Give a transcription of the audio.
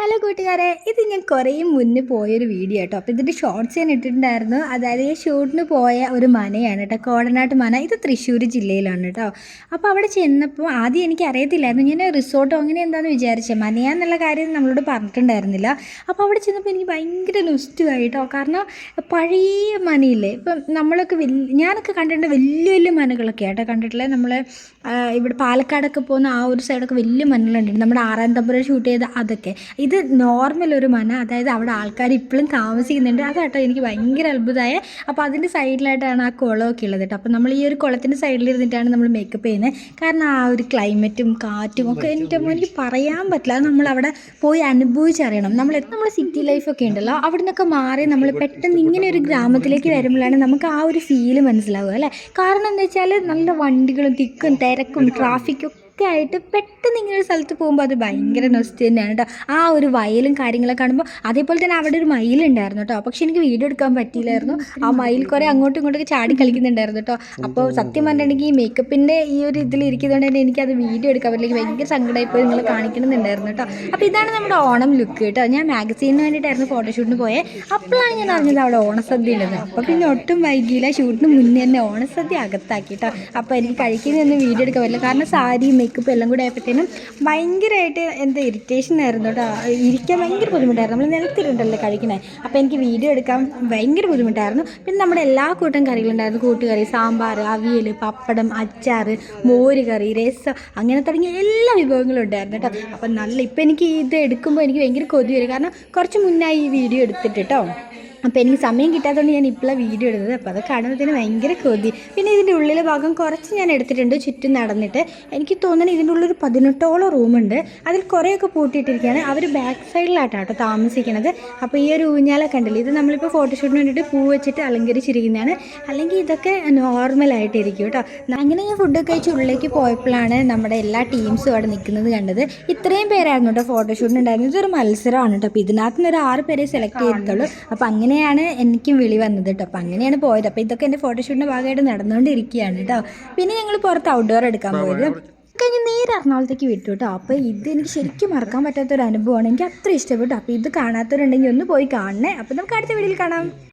Hello കൂട്ടുകാരെ. ഇത് ഞാൻ കുറേ മുന്നേ പോയൊരു വീഡിയോ കേട്ടോ അപ്പോൾ ഇതിന്റെ ഷോർട്ട്സ് ഞാൻ ഇട്ടിട്ടുണ്ടായിരുന്നു. അതായത് ഈ ഷൂട്ടിന് പോയ ഒരു മനയാണ് കേട്ടോ കോടനാട്ട് മന. ഇത് തൃശ്ശൂർ ജില്ലയിലാണ് കേട്ടോ അപ്പോൾ അവിടെ ചെന്നപ്പോൾ ആദ്യം എനിക്ക് അറിയത്തില്ലായിരുന്നു ഞാൻ റിസോർട്ടോ അങ്ങനെ എന്താണെന്ന് വിചാരിച്ചത് മനയാന്നുള്ള കാര്യം നമ്മളോട് പറഞ്ഞിട്ടുണ്ടായിരുന്നില്ല. അപ്പോൾ അവിടെ ചെന്നപ്പോൾ എനിക്ക് ഭയങ്കര നുസ്റ്റുമായി കേട്ടോ കാരണം പഴയ മനയില്ലേ? ഇപ്പം നമ്മളൊക്കെ വലിയ ഞാനൊക്കെ കണ്ടിട്ടുണ്ട് വലിയ വലിയ മനകളൊക്കെ കേട്ടോ കണ്ടിട്ടുള്ളത് നമ്മൾ ഇവിടെ പാലക്കാടൊക്കെ പോകുന്ന ആ ഒരു സൈഡൊക്കെ വലിയ മനകളുണ്ട്. നമ്മുടെ ആറാം തമ്പുര ഷൂട്ട് ചെയ്ത അതൊക്കെ. ഇത് നോർമൽ ഒരു മന. അതായത് അവിടെ ആൾക്കാർ ഇപ്പോഴും താമസിക്കുന്നുണ്ട്. അതാട്ടോ എനിക്ക് ഭയങ്കര അത്ഭുതമായ. അപ്പോൾ അതിന്റെ സൈഡിലായിട്ടാണ് ആ കുളമൊക്കെ ഉള്ളത് കേട്ടോ. അപ്പോൾ നമ്മൾ ഈ ഒരു കുളത്തിന്റെ സൈഡിലിരുന്നിട്ടാണ് നമ്മൾ മേക്കപ്പ് ചെയ്യുന്നത്. കാരണം ആ ഒരു ക്ലൈമറ്റും കാറ്റും ഒക്കെ എന്റെ എനിക്ക് പറയാൻ പറ്റില്ല. അത് നമ്മൾ അവിടെ പോയി അനുഭവിച്ചറിയണം. നമ്മൾ നമ്മൾ സിറ്റി ലൈഫൊക്കെ ഉണ്ടല്ലോ. അവിടെ നിന്നൊക്കെ മാറി നമ്മൾ പെട്ടെന്ന് ഇങ്ങനെ ഒരു ഗ്രാമത്തിലേക്ക് വരുമ്പോഴാണ് നമുക്ക് ആ ഒരു ഫീൽ മനസ്സിലാവുക അല്ലേ? കാരണം എന്താ വെച്ചാൽ നല്ല വണ്ടികളും തിക്കും തിരക്കും ട്രാഫിക്കും ഒക്കെ ആയിട്ട് പെട്ടെന്ന് ഇങ്ങനെ ഒരു സ്ഥലത്ത് പോകുമ്പോൾ അത് ഭയങ്കര നൊസ്റ്റ് തന്നെയാണ് കേട്ടോ ആ ഒരു വയലും കാര്യങ്ങളൊക്കെ കാണുമ്പോൾ അതേപോലെ തന്നെ അവിടെ ഒരു മയിൽ ഉണ്ടായിരുന്നു കേട്ടോ പക്ഷെ എനിക്ക് വീഡിയോ എടുക്കാൻ പറ്റിയില്ലായിരുന്നു. ആ മയിൽ കുറേ അങ്ങോട്ടും ഇങ്ങോട്ടൊക്കെ ചാടി കളിക്കുന്നുണ്ടായിരുന്നു കേട്ടോ അപ്പോൾ സത്യം പറഞ്ഞിട്ടുണ്ടെങ്കിൽ ഈ മേക്കപ്പിന്റെ ഈ ഒരു ഇതിൽ ഇരിക്കുന്നതുകൊണ്ട് തന്നെ എനിക്കത് വീഡിയോ എടുക്കാൻ പറ്റില്ല എനിക്ക് ഭയങ്കര സങ്കടമായിപ്പോയി നിങ്ങൾ കാണിക്കണമെന്നുണ്ടായിരുന്നു കേട്ടോ അപ്പോൾ ഇതാണ് നമ്മുടെ ഓണം ലുക്ക് കേട്ടോ ഞാൻ മാഗസീനിന് വേണ്ടിയിട്ടായിരുന്നു ഫോട്ടോഷൂട്ടിന് പോയേ. അപ്പോഴാണ് ഞാൻ അറിഞ്ഞത് അവിടെ ഓണസദ്യ ഉള്ളത് അപ്പോൾ പിന്നെ ഒട്ടും വൈകിയില്ല. ഷൂട്ടിന് മുന്നേ തന്നെ ഓണസദ്യ അകത്താക്കി കേട്ടോ അപ്പോൾ എനിക്ക് കഴിക്കുന്നതൊന്നും വീഡിയോ എടുക്കാൻ പറ്റില്ല. കാരണം സാരി മേക്കപ്പ് എല്ലാം കൂടെ ആയപ്പോഴത്തേനും ഭയങ്കരമായിട്ട് എന്താ ഇറിറ്റേഷൻ ആയിരുന്നു കേട്ടോ ഇരിക്കാൻ ഭയങ്കര ബുദ്ധിമുട്ടായിരുന്നു. നമ്മൾ നിലത്തിരുണ്ടല്ലോ കഴിക്കണേ. അപ്പോൾ എനിക്ക് വീഡിയോ എടുക്കാൻ ഭയങ്കര ബുദ്ധിമുട്ടായിരുന്നു. പിന്നെ നമ്മുടെ എല്ലാ കൂട്ടം കറികളുണ്ടായിരുന്നു. കൂട്ടുകറി സാമ്പാർ അവിയൽ പപ്പടം അച്ചാർ മോര് കറി രസം അങ്ങനെ തുടങ്ങിയ എല്ലാ വിഭവങ്ങളും ഉണ്ടായിരുന്നു കേട്ടോ അപ്പം നല്ല ഇപ്പം എനിക്ക് ഇത് എടുക്കുമ്പോൾ എനിക്ക് ഭയങ്കര കൊതി വരും. കാരണം കുറച്ച് മുന്നായി ഈ വീഡിയോ എടുത്തിട്ട് കേട്ടോ അപ്പോൾ എനിക്ക് സമയം കിട്ടാത്തതുകൊണ്ട് ഞാൻ ഇപ്പോഴാണ് വീഡിയോ എടുത്തത്. അപ്പോൾ അത് കാണുമ്പോഴത്തേന് ഭയങ്കര കൊതി. പിന്നെ ഇതിന്റെ ഉള്ളിലെ ഭാഗം കുറച്ച് ഞാൻ എടുത്തിട്ടുണ്ട് ചുറ്റും നടന്നിട്ട്. എനിക്ക് തോന്നുന്നത് ഇതിന്റെ ഉള്ളിൽ ഒരു പതിനെട്ടോളം റൂമുണ്ട്. അതിൽ കുറേയൊക്കെ പൂട്ടിയിട്ടിരിക്കുകയാണ്. അവർ ബാക്ക് സൈഡിലായിട്ടാണ് കേട്ടോ താമസിക്കുന്നത്. അപ്പോൾ ഈ ഒരു ഊഞ്ഞാല കണ്ടില്ല? ഇത് നമ്മളിപ്പോൾ ഫോട്ടോഷൂട്ടിന് വേണ്ടിയിട്ട് പൂ വെച്ചിട്ട് അലങ്കരിച്ചിരിക്കുന്നതാണ്. അല്ലെങ്കിൽ ഇതൊക്കെ നോർമലായിട്ടിരിക്കും കേട്ടോ. അങ്ങനെ ഞാൻ ഫുഡ് കഴിച്ച് ഉള്ളിലേക്ക് പോയപ്പോഴാണ് നമ്മുടെ എല്ലാ ടീംസും അവിടെ നിൽക്കുന്നത് കണ്ടത്. ഇത്രയും പേരായിരുന്നു കേട്ടോ ഫോട്ടോഷൂട്ടിനുണ്ടായിരുന്നത് ഇതൊരു മത്സരമാണ് കേട്ടോ. അപ്പോൾ ഇതിനകത്ത് നിന്ന് ഒരു ആറ് പേരെ സെലക്ട് ചെയ്തിട്ടുള്ളൂ. അപ്പോൾ അങ്ങനെയാണ് എനിക്കും വിളി വന്നത് കേട്ടോ. അപ്പോൾ അങ്ങനെയാണ് പോയത്. അപ്പോൾ ഇതൊക്കെ എന്റെ ഫോട്ടോഷൂട്ടിന്റെ ഭാഗമായിട്ട് നടന്നുകൊണ്ടിരിക്കുകയാണ് കേട്ടോ. പിന്നെ ഞങ്ങൾ പുറത്ത് ഔട്ട്ഡോർ എടുക്കാൻ പോയത്. കഴിഞ്ഞ് നേരെ എറണാകുളത്തേക്ക് വിട്ടു കേട്ടോ. അപ്പോൾ ഇത് എനിക്ക് ശരിക്കും മറക്കാൻ പറ്റാത്തൊരു അനുഭവമാണ്. എനിക്ക് അത്ര ഇഷ്ടപ്പെട്ടു. അപ്പോൾ ഇത് കാണാത്തവരുണ്ടെങ്കിൽ ഒന്ന് പോയി കാണണേ. അപ്പോൾ നമുക്ക് അടുത്ത വീഡിയോയിൽ കാണാം.